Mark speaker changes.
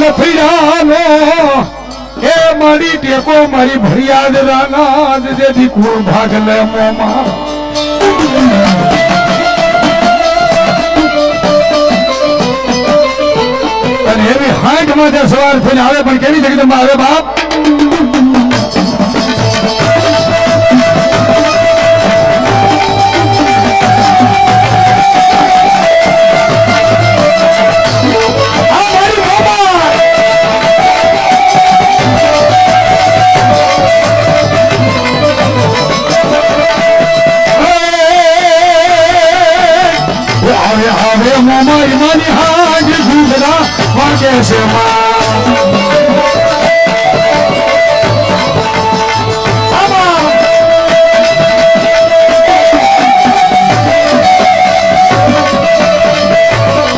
Speaker 1: લફિયાનો એ મારી ટેકો, મારી ભરિયાદ રાના જેથી કુળ ભાગ લે મોમાં. એવી હાંઠ માથે સવાર થઈને આવે, પણ કેવી જગદંબા આવે બાપ? આવે આવે મોમાં ઈમાની હાજ ઘૂંઘરા વાગે છે માં